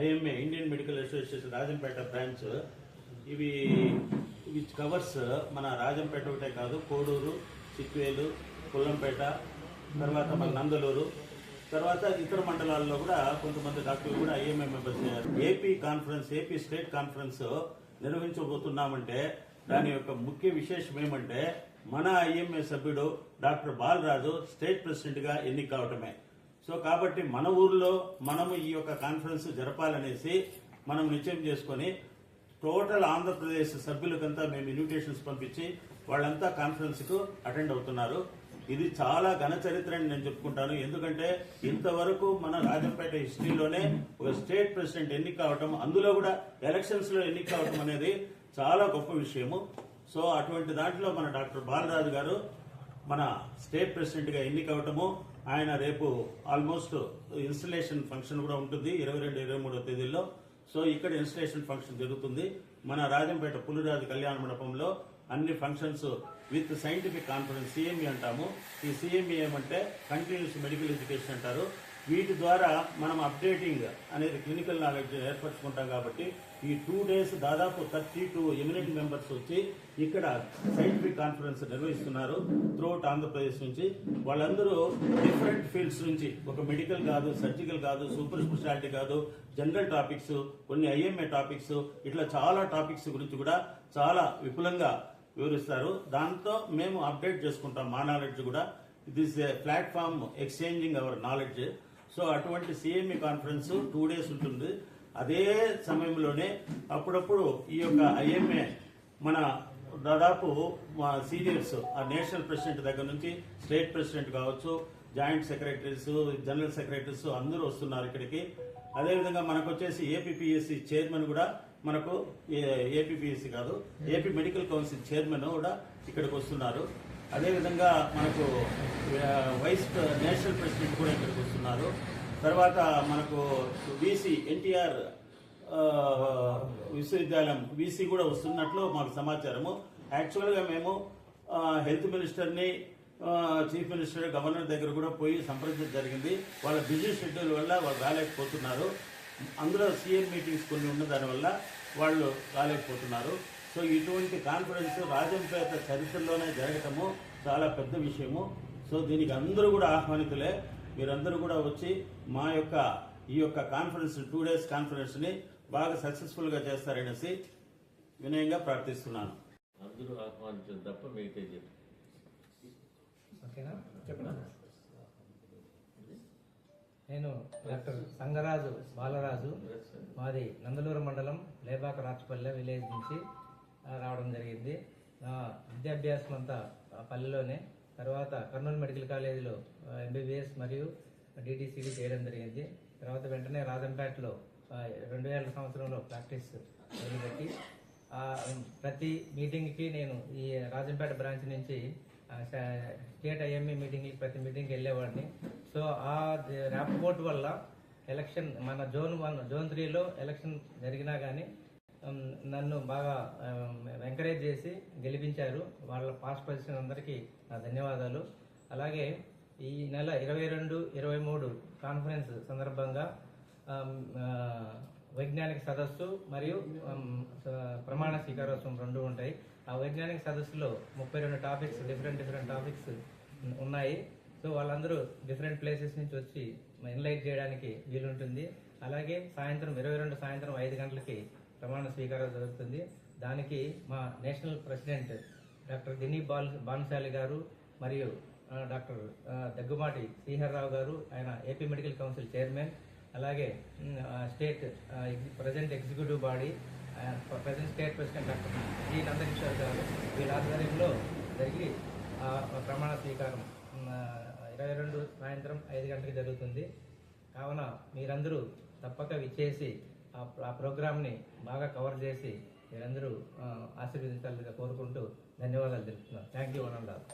IMA Indian medical association Rajampet branch. ఇవి ఇవి covers మన రాజంపేట ఒకటే కాదు కోడూరు చిక్వేలు పుల్లంపేట తర్వాత మన నందలూరు. తర్వాత ఇతర మండలాల్లో కూడా కొంతమంది డాక్టర్లు కూడా ఐఎంఏ మెంబర్స్ అయ్యారు. AP conference AP state conference నిర్వహించబోతున్నామంటే దాని యొక్క ముఖ్య విశేషం ఏమంటే మన ఐఎంఏ సభ్యుడు డాక్టర్ బాలరాజు స్టేట్ ప్రెసిడెంట్గా ఎన్నిక కావటమే సో కాబట్టి మన ఊర్లో మనము ఈ యొక్క కాన్ఫరెన్స్ జరపాలనేసి మనం నిశ్చయం చేసుకొని టోటల్ ఆంధ్రప్రదేశ్ సభ్యులకంతా మేము ఇన్విటేషన్స్ పంపించి వాళ్ళంతా కాన్ఫరెన్స్కు అటెండ్ అవుతున్నారు. ఇది చాలా ఘన చరిత్ర అని నేను చెప్పుకుంటాను. ఎందుకంటే ఇంతవరకు మన రాజంపేట హిస్టరీలోనే ఒక స్టేట్ ప్రెసిడెంట్ ఎన్నిక కావటం అందులో కూడా ఎలక్షన్స్లో ఎన్నిక కావటం అనేది చాలా గొప్ప విషయము. సో అటువంటి దాంట్లో మన డాక్టర్ బాలరాజు గారు మన స్టేట్ ప్రెసిడెంట్గా ఎన్నికవటము ఆయన రేపు ఆల్మోస్ట్ ఇన్స్టలేషన్ ఫంక్షన్ కూడా ఉంటుంది ఇరవై రెండు ఇరవై మూడో తేదీల్లో. సో ఇక్కడ ఇన్స్టలేషన్ ఫంక్షన్ జరుగుతుంది. మన రాజంపేట పులిరాజు కళ్యాణ మండపంలో అన్ని functions with scientific conference CME అంటాము. ఈ సిఎంఈ ఏమంటే కంటిన్యూస్ మెడికల్ ఎడ్యుకేషన్ అంటారు. వీటి ద్వారా మనం అప్డేటింగ్ అనేది క్లినికల్ నాలెడ్జ్ ఏర్పరచుకుంటాం కాబట్టి ఈ టూ డేస్ దాదాపు థర్టీ టూ ఎమినెంట్ మెంబర్స్ వచ్చి ఇక్కడ సైంటిఫిక్ కాన్ఫరెన్స్ నిర్వహిస్తున్నారు త్రూఅవుట్ ఆంధ్రప్రదేశ్ నుంచి. వాళ్ళందరూ డిఫరెంట్ ఫీల్డ్స్ నుంచి ఒక మెడికల్ కాదు సర్జికల్ కాదు సూపర్ స్పెషాలిటీ కాదు జనరల్ టాపిక్స్ కొన్ని ఐఎంఏ టాపిక్స్ ఇట్లా చాలా టాపిక్స్ గురించి కూడా చాలా విపులంగా వివరిస్తారు. దాంతో మేము అప్డేట్ చేసుకుంటాం మా నాలెడ్జ్ కూడా. This a platform exchanging our knowledge so అటువంటి సిఎంఈ కాన్ఫరెన్స్ టూ డేస్ ఉంటుంది. అదే సమయంలోనే అప్పుడప్పుడు ఈ యొక్క ఐఎంఏ మన దాదాపు మా సీనియర్స్ ఆ నేషనల్ ప్రెసిడెంట్ దగ్గర నుంచి స్టేట్ ప్రెసిడెంట్ కావచ్చు జాయింట్ సెక్రటరీస్ జనరల్ సెక్రటరీస్ అందరూ వస్తున్నారు ఇక్కడికి. అదేవిధంగా మనకు వచ్చేసి ఏపీపీఎస్సీ చైర్మన్ కూడా మనకు ఏపీపీఎస్సీ కాదు ఏపీ మెడికల్ కౌన్సిల్ చైర్మన్ కూడా ఇక్కడికి వస్తున్నారు. అదేవిధంగా మనకు వైస్ నేషనల్ ప్రెసిడెంట్ కూడా ఇక్కడికి వస్తున్నారు. తర్వాత మనకు బీసీ ఎన్టీఆర్ విశ్వవిద్యాలయం వీసీ కూడా వస్తున్నట్లు మాకు సమాచారము. యాక్చువల్గా మేము హెల్త్ మినిస్టర్ని చీఫ్ మినిస్టర్ గవర్నర్ దగ్గర కూడా పోయి సంప్రదించడం జరిగింది. వాళ్ళ బిజీ షెడ్యూల్ వల్ల వాళ్ళు రాలేకపోతున్నారు. అందులో సీఎం మీటింగ్స్ కొన్ని ఉన్న దానివల్ల వాళ్ళు రాలేకపోతున్నారు. సో ఇటువంటి కాన్ఫరెన్స్ రాజంపేట చరిత్రలోనే జరగటము చాలా పెద్ద విషయము. సో దీనికి అందరూ కూడా ఆహ్వానితులే. మీరందరూ కూడా వచ్చి మా యొక్క ఈ యొక్క కాన్ఫరెన్స్ టూ డేస్ కాన్ఫరెన్స్ని బాగా సక్సెస్ఫుల్గా చేస్తారనేసి వినయంగా ప్రార్థిస్తున్నాను. అందరూ ఆహ్వానించడం తప్ప మిగతా చెప్పు ఓకేనా? చెప్పండి. నేను డాక్టర్ సంగరాజు బాలరాజు మాది నందలూరు మండలం లేబాక రాచపల్లె విలేజ్ నుంచి రావడం జరిగింది. నా విద్యాభ్యాసం అంతా పల్లెలోనే. తర్వాత కర్నూలు మెడికల్ కాలేజీలో ఎంబీబీఎస్ మరియు డిటీసీడీ చేయడం జరిగింది. తర్వాత వెంటనే రాజంపేటలో రెండు వేల సంవత్సరంలో ప్రాక్టీస్ మొదలుపెట్టి ప్రతి మీటింగ్కి నేను ఈ రాజంపేట బ్రాంచ్ నుంచి స్టేట్ ఐఎంఏ మీటింగ్కి ప్రతి మీటింగ్కి వెళ్ళేవాడిని. సో ఆ ర్యాప్పోర్ట్ వల్ల ఎలక్షన్ మన జోన్ వన్ జోన్ త్రీలో ఎలక్షన్ జరిగినా కానీ నన్ను బాగా ఎంకరేజ్ చేసి గెలిపించారు. వాళ్ళ పాస్ట్ పొజిషన్ అందరికీ నా ధన్యవాదాలు. అలాగే ఈ నెల ఇరవై రెండు ఇరవై మూడు కాన్ఫరెన్స్ సందర్భంగా వైజ్ఞానిక సదస్సు మరియు ప్రమాణ స్వీకారోత్సవం రెండు ఉంటాయి. ఆ వైజ్ఞానిక సదస్సులో ముప్పై రెండు టాపిక్స్ డిఫరెంట్ డిఫరెంట్ టాపిక్స్ ఉన్నాయి. సో వాళ్ళందరూ డిఫరెంట్ ప్లేసెస్ నుంచి వచ్చి ఎన్లైట్ చేయడానికి వీలుంటుంది. అలాగే సాయంత్రం ఇరవై రెండు సాయంత్రం ఐదు గంటలకి ప్రమాణ స్వీకారం జరుగుతుంది. దానికి మా national president doctor Dini Bal Bhansali గారు మరియు డాక్టర్ దగ్గుమాటి శ్రీహర్రావు గారు ఆయన ఏపీ మెడికల్ కౌన్సిల్ చైర్మన్ అలాగే state present executive body present state president doctor G. Nandakishore గారు వీళ్ళ ఆధ్వర్యంలో జరిగి ప్రమాణ స్వీకారం ఇరవై రెండు సాయంత్రం ఐదు గంటలకు జరుగుతుంది. కావున మీరందరూ తప్పక విచ్చేసి ఆ ప్రోగ్రామ్ని బాగా కవర్ చేసి మీరందరూ ఆ, ఆశీర్వదించాలని కోరుకుంటూ ధన్యవాదాలు తెలుపుతున్నాను. Thank you one and all.